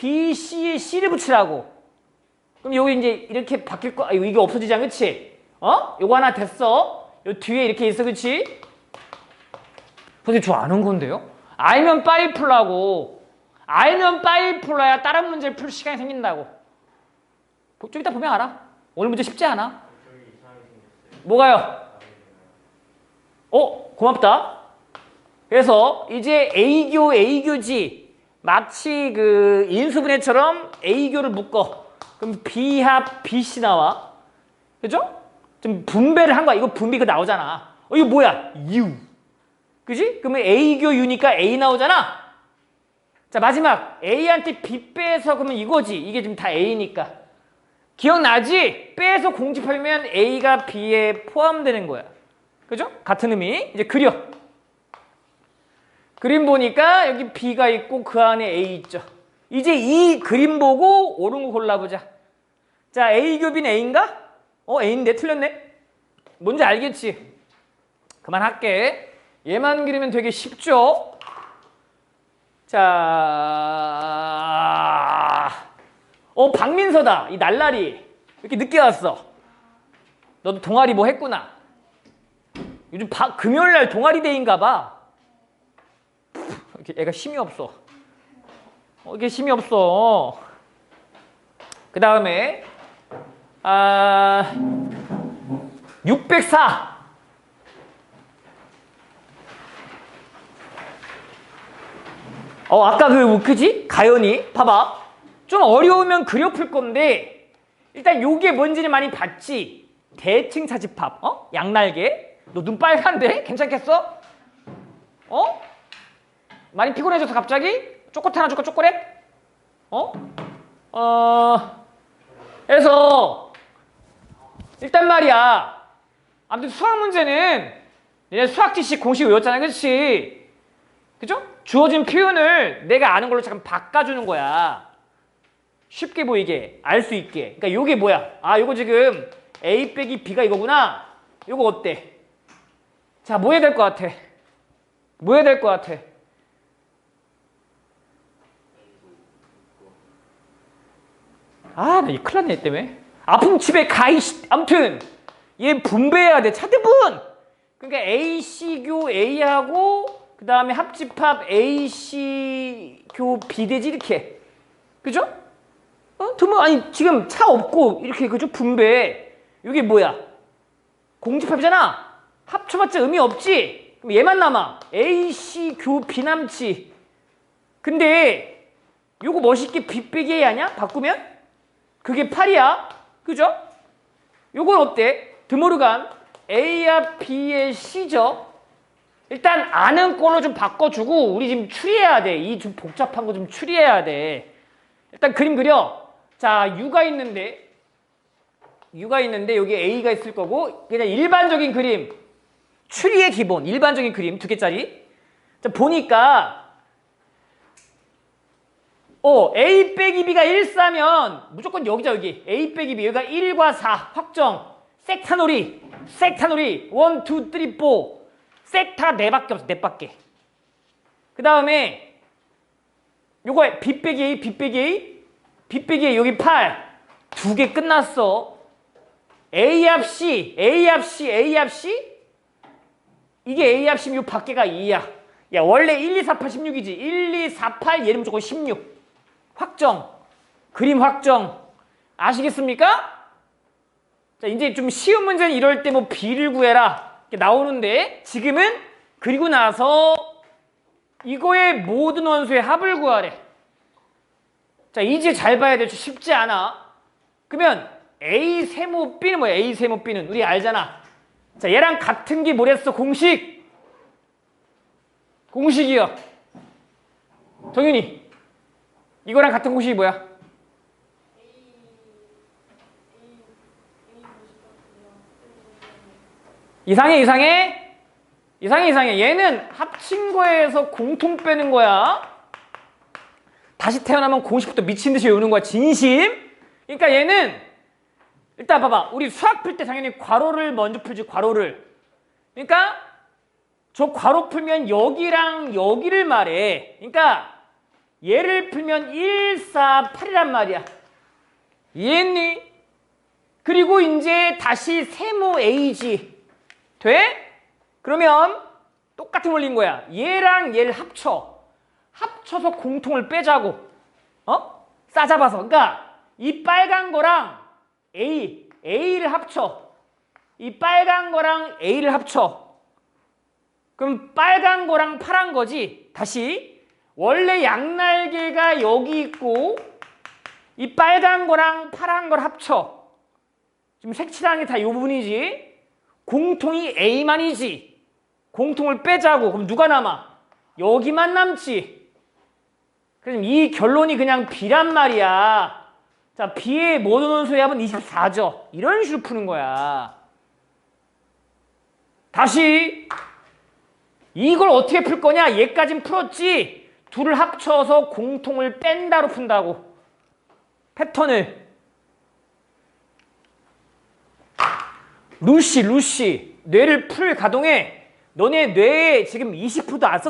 B, C에 C를 붙이라고. 그럼 여기 이제 이렇게 바뀔 거, 아, 이게 없어지잖아, 그치? 어? 요거 하나 됐어. 요 뒤에 이렇게 있어, 그치? 선생님, 저 아는 건데요? 알면 빨리 풀라고. 알면 빨리 풀어야 다른 문제를 풀 시간이 생긴다고. 뭐, 좀 이따 보면 알아. 오늘 문제 쉽지 않아. 뭐가요? 어, 고맙다. 그래서 이제 A교, A교지 마치 그 인수분해처럼 A교를 묶어. 그럼 B합 BC 나와. 그죠? 좀 분배를 한 거야. 이거 분배 그 나오잖아. 어, 이거 뭐야? U. 그지? 그러면 A교 U니까 A 나오잖아. 자, 마지막. A한테 B 빼서 그러면 이거지. 이게 지금 다 A니까. 기억나지? 빼서 공집하면 A가 B에 포함되는 거야. 그죠? 같은 의미. 이제 그려. 그림 보니까 여기 B가 있고 그 안에 A 있죠. 이제 이 그림 보고 옳은 거 골라보자. 자, A 교빈 A인가? 어, A인데 틀렸네. 뭔지 알겠지? 그만할게. 얘만 그리면 되게 쉽죠? 자, 어, 박민서다. 이 날라리. 이렇게 늦게 왔어. 너도 동아리 뭐 했구나. 요즘 바, 금요일 날 동아리 데이인가 봐. 이렇게 애가 힘이 없어. 어, 이게 힘이 없어. 그 다음에 아 604. 어 아까 그 그지? 가연이? 봐봐. 좀 어려우면 그려 풀 건데 일단 요게 뭔지는 많이 봤지? 대칭 사집합. 어? 양날개? 너 눈 빨간데? 괜찮겠어? 어 많이 피곤해져서 갑자기 초콜릿 하나 줄까 초콜릿? 어? 어 그래서 일단 말이야. 아무튼 수학 문제는 얘네 수학 지식 공식 외웠잖아 그렇지 그죠? 주어진 표현을 내가 아는 걸로 잠깐 바꿔주는 거야. 쉽게 보이게 알 수 있게. 그러니까 요게 뭐야? 아 요거 지금 A 빼기 B가 이거구나. 요거 어때? 자 뭐 해야 될 것 같아? 뭐 해야 될 것 같아 아, 나이 큰일 났네, 얘 때문에. 아픔 집에 가 이씨. 아무튼, 얘 분배해야 돼. 차대분! 그러니까 AC교 A하고, 그 다음에 합집합 AC교 B대지, 이렇게. 그죠? 어? 드문, 아니, 지금 차 없고, 이렇게, 그죠? 분배. 이게 뭐야? 공집합이잖아? 합쳐봤자 의미 없지? 그럼 얘만 남아. AC교 B남치. 근데, 요거 멋있게 B 빼기 A 아니야? 바꾸면? 그게 8이야. 그죠? 요건 어때? 드모르간 A와 B의 C죠. 일단 아는 걸로 좀 바꿔주고 우리 지금 추리해야 돼. 이 좀 복잡한 거 좀 추리해야 돼. 일단 그림 그려. 자, U가 있는데 U가 있는데 여기 A가 있을 거고 그냥 일반적인 그림 추리의 기본 일반적인 그림 두 개짜리 자, 보니까 어, A 빼기 B가 1, 4면 무조건 여기죠, 여기. A 빼기 B. 여기가 1과 4. 확정. 섹타놀이. 섹타놀이. 1, 2, 3, 4. 섹타 4밖에 없어, 4밖에. 그 다음에 요거 B 빼기 A, B 빼기 A. B 빼기 A, 여기 8. 두 개 끝났어. A 합 C, A 합 C, A 합 C. 이게 A 합 16 밖에가 2야. 야, 원래 1, 2, 4, 8, 16이지. 1, 2, 4, 8 얘는 무조건 16. 확정. 그림 확정. 아시겠습니까? 자, 이제 좀 쉬운 문제는 이럴 때 뭐 B를 구해라. 나오는데 지금은 그리고 나서 이거의 모든 원소의 합을 구하래. 자, 이제 잘 봐야 돼. 쉽지 않아. 그러면 A 세모 B는 뭐야? A 세모 B는 우리 알잖아. 자, 얘랑 같은 게 뭐랬어? 공식. 공식이요. 정윤이. 이거랑 같은 공식이 뭐야? 이상해 이상해? 이상해 이상해. 얘는 합친 거에서 공통 빼는 거야. 다시 태어나면 공식부터 미친 듯이 외우는 거야. 진심? 그러니까 얘는 일단 봐봐. 우리 수학 풀 때 당연히 괄호를 먼저 풀지 괄호를. 그러니까 저 괄호 풀면 여기랑 여기를 말해. 그러니까 얘를 풀면 1, 4, 8이란 말이야. 이해했니? 그리고 이제 다시 세모 AG. 돼? 그러면 똑같은 원리인 거야. 얘랑 얘를 합쳐. 합쳐서 공통을 빼자고. 어? 싸잡아서. 그러니까 이 빨간 거랑 A, A를 합쳐. 이 빨간 거랑 A를 합쳐. 그럼 빨간 거랑 파란 거지. 다시 원래 양날개가 여기 있고 이 빨간 거랑 파란 걸 합쳐. 지금 색칠한 게 다 이 부분이지. 공통이 A만이지. 공통을 빼자고. 그럼 누가 남아? 여기만 남지. 그럼 이 결론이 그냥 B란 말이야. 자, B의 모노논소의 합은 24죠. 이런 식으로 푸는 거야. 다시 이걸 어떻게 풀 거냐? 얘까진 풀었지. 둘을 합쳐서 공통을 뺀다로 푼다고. 패턴을 루시 루시 뇌를 풀 가동해. 너네 뇌에 지금 20%도 안 썼어.